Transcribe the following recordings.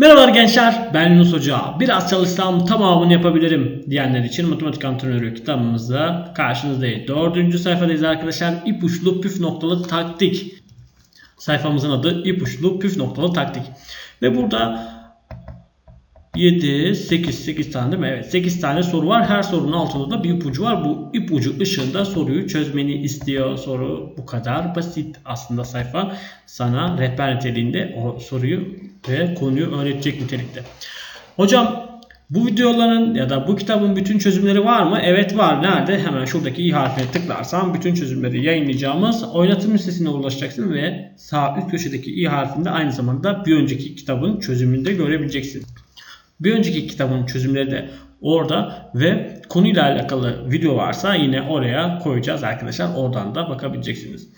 Merhabalar gençler, ben Yunus Hoca. Biraz çalışsam tamamını yapabilirim diyenler için matematik antrenörü kitabımızda karşınızdayız. Dördüncü sayfadayız arkadaşlar. İpuçlu püf noktalı taktik. Sayfamızın adı ipuçlu püf noktalı taktik. Ve burada 7, 8, 8 tane değil mi? Evet 8 tane soru var. Her sorunun altında da bir ipucu var. Bu ipucu ışığında soruyu çözmeni istiyor. Soru bu kadar basit. Aslında sayfa sana rehber niteliğinde o soruyu ve konuyu öğretecek nitelikte. Hocam bu videoların ya da bu kitabın bütün çözümleri var mı? Evet var. Nerede? Hemen şuradaki i harfine tıklarsan bütün çözümleri yayınlayacağımız oynatım listesine ulaşacaksın ve sağ üst köşedeki i harfinde aynı zamanda bir önceki kitabın çözümünü de görebileceksin. Bir önceki kitabın çözümleri de orada ve konuyla alakalı video varsa yine oraya koyacağız arkadaşlar. Oradan da bakabileceksiniz.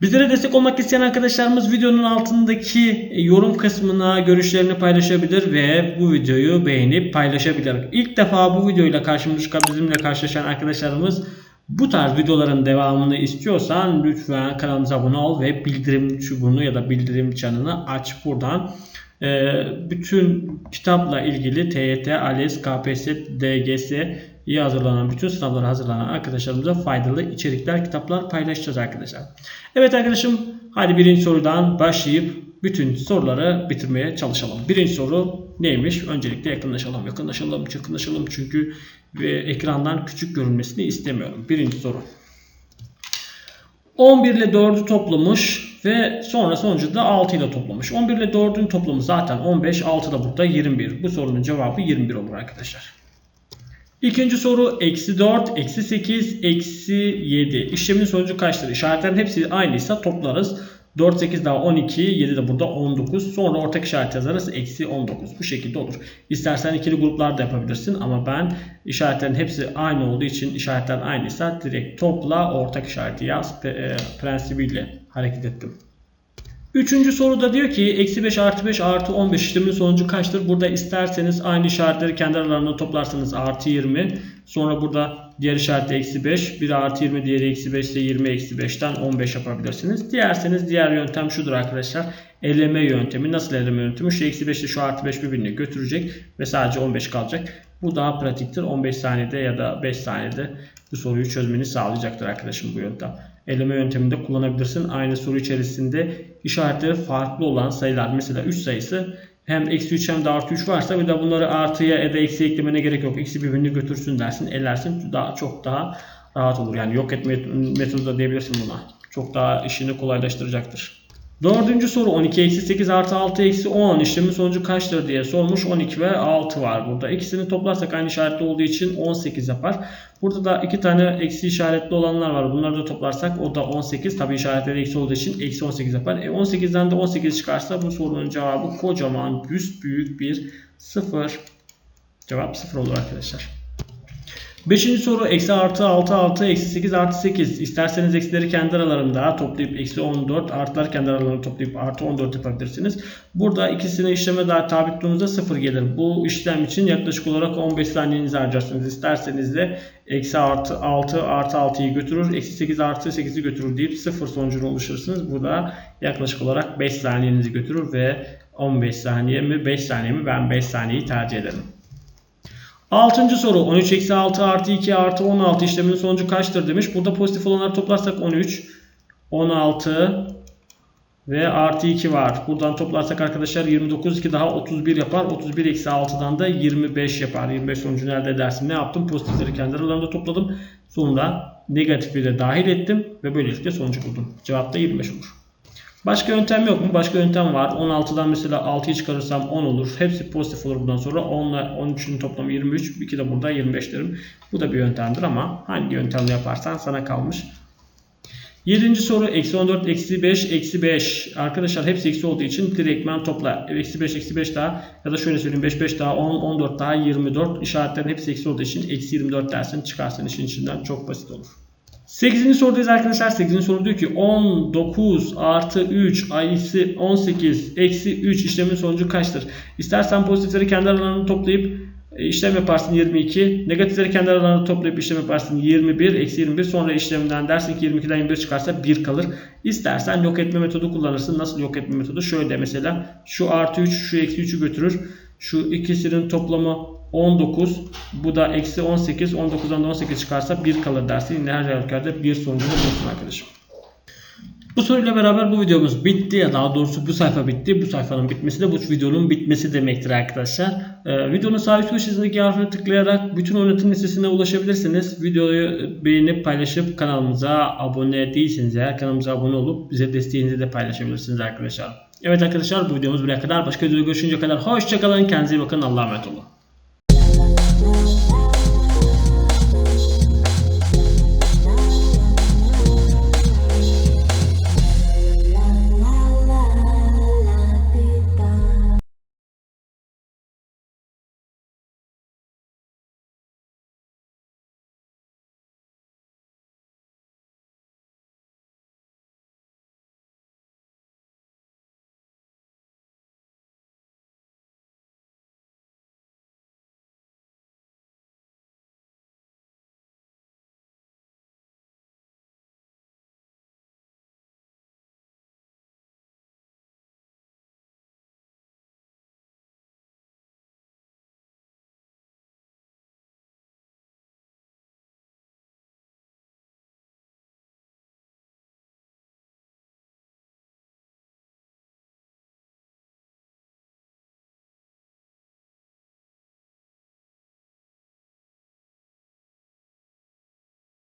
Bizlere destek olmak isteyen arkadaşlarımız videonun altındaki yorum kısmına görüşlerini paylaşabilir ve bu videoyu beğenip paylaşabilir. İlk defa bu videoyla karşımızda bizimle karşılaşan arkadaşlarımız bu tarz videoların devamını istiyorsan lütfen kanalımıza abone ol ve bildirim çubuğunu ya da bildirim çanını aç buradan. Ee, bütün kitapla ilgili TYT, ALES, KPSS, DGS iyi hazırlanan, bütün sınavlara hazırlanan arkadaşlarımıza faydalı içerikler, kitaplar paylaşacağız arkadaşlar. Evet arkadaşım, hadi birinci sorudan başlayıp bütün soruları bitirmeye çalışalım. Birinci soru neymiş? Öncelikle yakınlaşalım, yakınlaşalım, yakınlaşalım çünkü ekrandan küçük görünmesini istemiyorum. Birinci soru. 11 ile 4'ü toplamış ve sonra sonucu da 6 ile toplamış. 11 ile 4'ün toplamı zaten 15, 6 da burada 21. Bu sorunun cevabı 21 olur arkadaşlar. İkinci soru eksi 4, eksi 8, eksi 7. İşlemin sonucu kaçtır? İşaretlerin hepsi aynıysa toplarız. 4, 8 daha 12, 7 de burada 19. Sonra ortak işaret yazarız. Eksi 19. Bu şekilde olur. İstersen ikili gruplar da yapabilirsin ama ben işaretlerin hepsi aynı olduğu için işaretler aynıysa direkt topla ortak işareti yaz e, prensibiyle hareket ettim. Üçüncü soruda diyor ki eksi 5 artı 5 artı 15 işlemin sonucu kaçtır? Burada isterseniz aynı işaretleri kendi aralarında toplarsanız artı 20. Sonra burada diğer işareti eksi 5. Biri artı 20 diğeri eksi 5 ise 20 eksi 5'ten 15 yapabilirsiniz. Diyerseniz diğer yöntem şudur arkadaşlar. Eleme yöntemi. Nasıl eleme yöntemi? Şu eksi 5 ile şu artı 5 birbirine götürecek ve sadece 15 kalacak. Bu daha pratiktir. 15 saniyede ya da 5 saniyede bu soruyu çözmeni sağlayacaktır arkadaşım bu yöntem eleme yönteminde kullanabilirsin. Aynı soru içerisinde işaretleri farklı olan sayılar mesela 3 sayısı hem eksi 3 hem de artı 3 varsa bir de bunları artıya ya da eksi eklemene gerek yok. Eksi birbirini götürsün dersin. Elersin. Daha çok daha rahat olur. Yani yok etme metodu da diyebilirsin buna. Çok daha işini kolaylaştıracaktır. Dördüncü soru 12 eksi 8 artı 6 eksi 10 işlemin sonucu kaçtır diye sormuş. 12 ve 6 var burada. İkisini toplarsak aynı işaretli olduğu için 18 yapar. Burada da iki tane eksi işaretli olanlar var. Bunları da toplarsak o da 18. Tabi işaretleri eksi olduğu için eksi 18 yapar. E 18'den de 18 çıkarsa bu sorunun cevabı kocaman büyük bir 0. Cevap 0 olur arkadaşlar. Beşinci soru eksi artı 6 6 eksi 8 artı 8. İsterseniz eksileri kendi aralarında toplayıp eksi 14 artılar kendi aralarında toplayıp artı 14 yapabilirsiniz. Burada ikisini işleme daha tabi tuttuğunuzda 0 gelir. Bu işlem için yaklaşık olarak 15 saniyenizi harcarsınız. İsterseniz de eksi artı 6 artı 6'yı götürür. Eksi 8 artı 8'i götürür deyip 0 sonucunu oluşturursunuz. Bu da yaklaşık olarak 5 saniyenizi götürür ve 15 saniye mi 5 saniye mi ben 5 saniyeyi tercih ederim. Altıncı soru 13 eksi 6 artı 2 artı 16 işleminin sonucu kaçtır demiş. Burada pozitif olanları toplarsak 13, 16 ve artı 2 var. Buradan toplarsak arkadaşlar 29 2 daha 31 yapar. 31 eksi 6'dan da 25 yapar. 25 sonucu elde edersin. Ne yaptım? Pozitifleri kendi aralarında topladım. Sonra negatifi de dahil ettim ve böylelikle sonucu buldum. Cevap da 25 olur. Başka yöntem yok mu? Başka yöntem var. 16'dan mesela 6'yı çıkarırsam 10 olur. Hepsi pozitif olur bundan sonra. 10 ile 13'ün toplamı 23. 2 de burada 25 derim. Bu da bir yöntemdir ama hangi yöntemle yaparsan sana kalmış. Yedinci soru eksi 14 eksi 5 eksi 5 arkadaşlar hepsi eksi olduğu için direktmen topla eksi 5 eksi 5 daha ya da şöyle söyleyeyim 5 5 daha 10 14 daha 24 işaretlerin hepsi eksi olduğu için eksi 24 dersin çıkarsan işin içinden çok basit olur. 8. sorudayız arkadaşlar. 8. soru diyor ki 19 artı 3 ayısı 18 eksi 3 işlemin sonucu kaçtır? İstersen pozitifleri kendi aralarını toplayıp E, işlem yaparsın 22. Negatifleri kendi aralarında toplayıp işlem yaparsın 21. Eksi 21. Sonra işlemden dersin ki 22'den 21 çıkarsa 1 kalır. İstersen yok etme metodu kullanırsın. Nasıl yok etme metodu? Şöyle mesela şu artı 3 şu eksi 3'ü götürür. Şu ikisinin toplamı 19. Bu da eksi 18. 19'dan da 18 çıkarsa 1 kalır dersin. Yine her halükarda bir sonucunu bulursun arkadaşım. Bu soruyla beraber bu videomuz bitti ya daha doğrusu bu sayfa bitti. Bu sayfanın bitmesi de bu videonun bitmesi demektir arkadaşlar. Ee, videonun sağ üst köşesindeki harfine tıklayarak bütün oynatım listesine ulaşabilirsiniz. Videoyu beğenip paylaşıp kanalımıza abone değilseniz eğer kanalımıza abone olup bize desteğinizi de paylaşabilirsiniz arkadaşlar. Evet arkadaşlar bu videomuz buraya kadar. Başka videoda görüşünceye kadar hoşçakalın. Kendinize iyi bakın. Allah'a emanet olun. more.